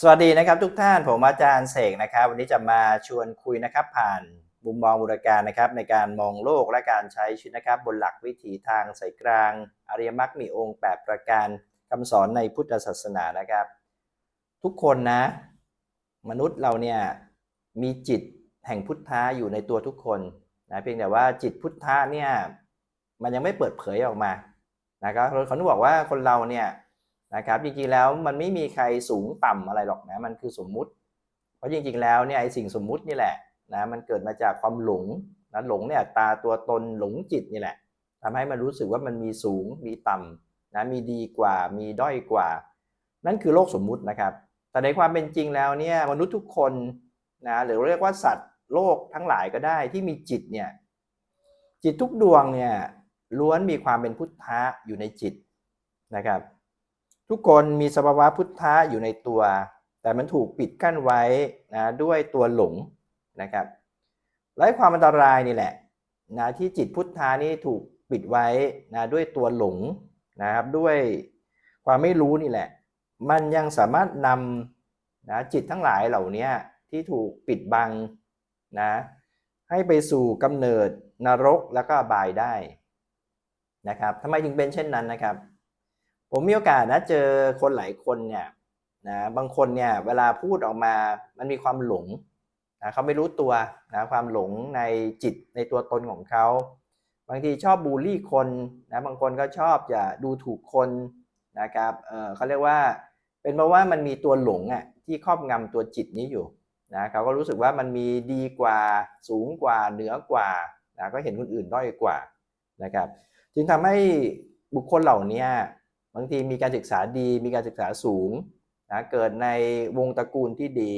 สวัสดีนะครับทุกท่านผมอาจารย์เสกนะครับ วันนี้จะมาชวนคุยนะครับ ผ่านมุมมองบูรการนะครับ ในการมองโลกและการใช้ชีวิตนะครับ บนหลักวิถีทางสายกลาง อริยมรรคมีองค์8ประการคำสอนในพุทธศาสนานะครับ ทุกคนนะ มนุษย์เราเนี่ยมีจิตแห่งพุทธะอยู่ในตัวทุกคนนะเพียงแต่ว่าจิตพุทธะเนี่ยมันยังไม่เปิดเผยออกมานะครับเขาบอกว่าคนเราเนี่ย นะครับจริงๆแล้วมันไม่มีใครสูงต่ำอะไรหรอกนะมันคือสมมุติ เพราะจริงๆแล้วเนี่ยไอ้สิ่งสมมุตินี่แหละนะมันเกิดมาจากความหลงนะหลงเนี่ยตาตัวตนหลงจิตนี่แหละทำให้มันรู้สึกว่ามันมีสูงมีต่ำนะมีดีกว่ามีด้อยกว่า นั่นคือโลกสมมุตินะครับ แต่ในความเป็นจริงแล้วเนี่ยมนุษย์ทุกคนนะหรือเรียกว่าสัตว์โลกทั้งหลายก็ได้ที่มีจิตเนี่ยจิตทุกดวงเนี่ยล้วนมีความเป็นพุทธะอยู่ในจิตนะครับ ทุกคนมีสภาวะพุทธะอยู่ในตัว แต่มันถูกปิดกั้นไว้นะด้วยตัวหลงนะครับและความอันตรายนี่แหละนะที่จิตพุทธานี่ถูกปิดไว้นะด้วยตัวหลงนะครับด้วยความไม่รู้นี่แหละ มันยังสามารถนำนะจิตทั้งหลายเหล่านี้ที่ถูกปิดบังนะให้ไปสู่กำเนิดนรกแล้วก็บายได้นะครับทำไมถึงเป็นเช่นนั้นนะครับ ผมมีโอกาสนะเจอคนหลายคนเนี่ยนะบางคนเนี่ยเวลาพูดออกมามันมีความหลงนะเขาไม่รู้ตัวนะความหลงในจิตในตัวตนของเขา บางทีชอบบูลลี่คนนะบางคนก็ชอบจะดูถูกคนนะครับเออเขาเรียกว่า เป็นเพราะว่ามันมีตัวหลงอะที่ครอบงำตัวจิตนี้อยู่นะเขาก็รู้สึกว่ามันมีดีกว่าสูงกว่าเหนือกว่านะก็เห็นคนอื่นด้อยกว่านะครับจึงทำให้บุคคลเหล่านี้ บางทีมีการศึกษาดีมีการศึกษาสูงนะเกิดในวงตระกูลที่ดี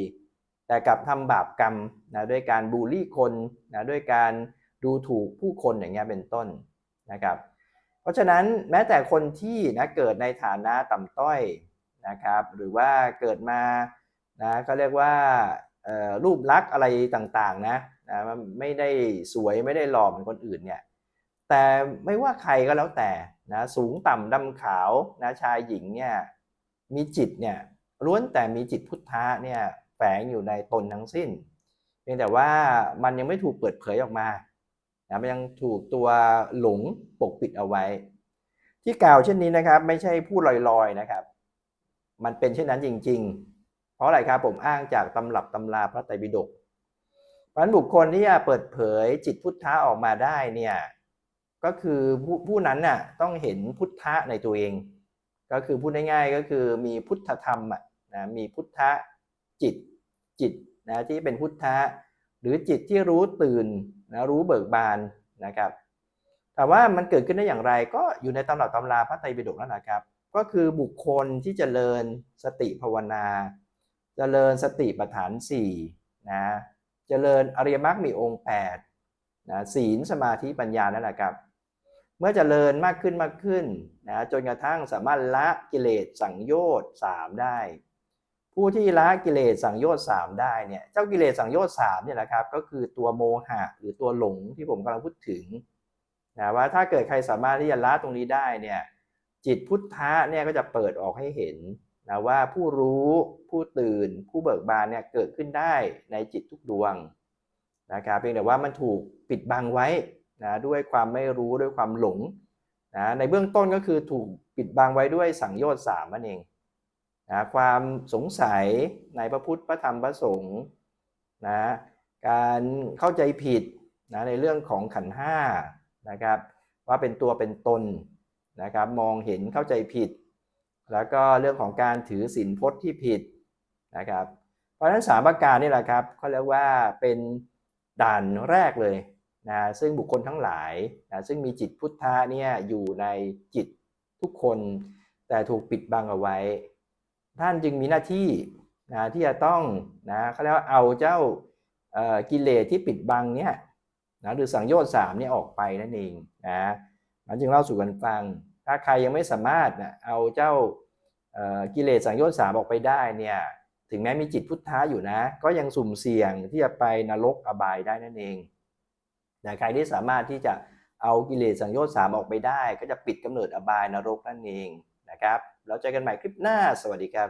แต่กลับทำบาปกรรมนะด้วยการบูลลี่คนนะด้วยการดูถูกผู้คนอย่างเงี้ยเป็นต้นนะครับ เพราะฉะนั้นแม้แต่คนที่นะเกิดในฐานะต่ำต้อยนะครับ หรือว่าเกิดมานะเขาเรียกว่ารูปลักษณ์อะไรต่างๆนะนะไม่ได้สวยไม่ได้หล่อเหมือนคนอื่นเนี่ย แต่ไม่ว่าใครก็แล้วแต่นะสูงต่ำดำขาวนะชายหญิงเนี่ยมีจิตเนี่ยล้วนแต่มีจิตพุทธะเนี่ยแฝงอยู่ในตนทั้งสิ้นเพียงแต่ว่ามันยังไม่ถูกเปิดเผยออกมานะมันยังถูกตัวหลงปกปิดเอาไว้ ที่กล่าวเช่นนี้นะครับ ไม่ใช่พูดลอยๆนะครับ มันเป็นเช่นนั้นจริง ๆ เพราะอะไรครับผมอ้างจากตำรับตำราพระไตรปิฎกเพราะฉะนั้นบุคคลที่จะเปิดเผยจิตพุทธะออกมาได้เนี่ย ก็คือผู้ผู้นั้นน่ะต้องเห็นพุทธะในตัวเอง ก็คือพูดง่ายๆก็คือมีพุทธธรรมอะนะมีพุทธะจิตจิตนะที่เป็นพุทธะหรือจิตที่รู้ตื่นนะรู้เบิกบานนะครับแต่ว่ามันเกิดขึ้นได้อย่างไรก็อยู่ในตำรับตำราพระไตรปิฎกนั่นแหละครับ ก็คือบุคคลที่จเจริญสติภาวนาจเจริญสติปัฏฐาน4นะเจริญอริยมรรคมีองค์8นะศีลสมาธิปัญญานั่นแหละครับ เมื่อเจริญมากขึ้นมากขึ้นนะจนกระทั่งสามารถละกิเลสสังโยชน์สามได้ ผู้ที่ละกิเลสสังโยชน์สามได้เนี่ยเจ้ากิเลสสังโยชน์สามเนี่ยแหละครับก็คือตัวโมหะหรือตัวหลงที่ผมกำลังพูดถึงนะว่าถ้าเกิดใครสามารถที่จะละตรงนี้ได้เนี่ยจิตพุทธะเนี่ยก็จะเปิดออกให้เห็นนะว่าผู้รู้ผู้ตื่น ผู้เบิกบานเนี่ยเกิดขึ้นได้ในจิตทุกดวงนะครับเพียงแต่ว่ามันถูกปิดบังไว้ นะด้วยความไม่รู้ด้วยความหลงนะในเบื้องต้นก็คือถูกปิดบังไว้ด้วยสังโยชน์สามนั่นเองนะความสงสัยในพระพุทธพระธรรมพระสงฆ์นะการเข้าใจผิดนะในเรื่องของขันห้านะครับว่าเป็นตัวเป็นตนนะครับมองเห็นเข้าใจผิด แล้วก็เรื่องของการถือศีลพจน์ที่ผิดนะครับเพราะฉะนั้นสามประการนี่แหละครับเขาเรียกว่าเป็นด่านแรกเลย นะซึ่งบุคคลทั้งหลายนะซึ่งมีจิตพุทธะเนี่ยอยู่ในจิตทุกคนแต่ถูกปิดบังเอาไว้ ท่านจึงมีหน้าที่นะที่จะต้องนะเขาเรียกว่าเอาเจ้ากิเลสที่ปิดบังเนี่ยนะหรือสังโยชน์สามเนี่ยออกไปนั่นเองนะมันจึงเล่าสู่กันฟัง ถ้าใครยังไม่สามารถนะเอาเจ้ากิเลสสังโยชน์สามออกไปได้เนี่ยถึงแม้มีจิตพุทธะอยู่นะ ก็ยังสุ่มเสี่ยงที่จะไปนรกอบายได้นั่นเอง นะใครที่สามารถที่จะเอากิเลสสังโยชน์สามออกไปได้ ก็จะปิดกำเนิดอบายนรกนั่นเองนะครับแล้วเจอกันใหม่คลิปหน้าสวัสดีครับ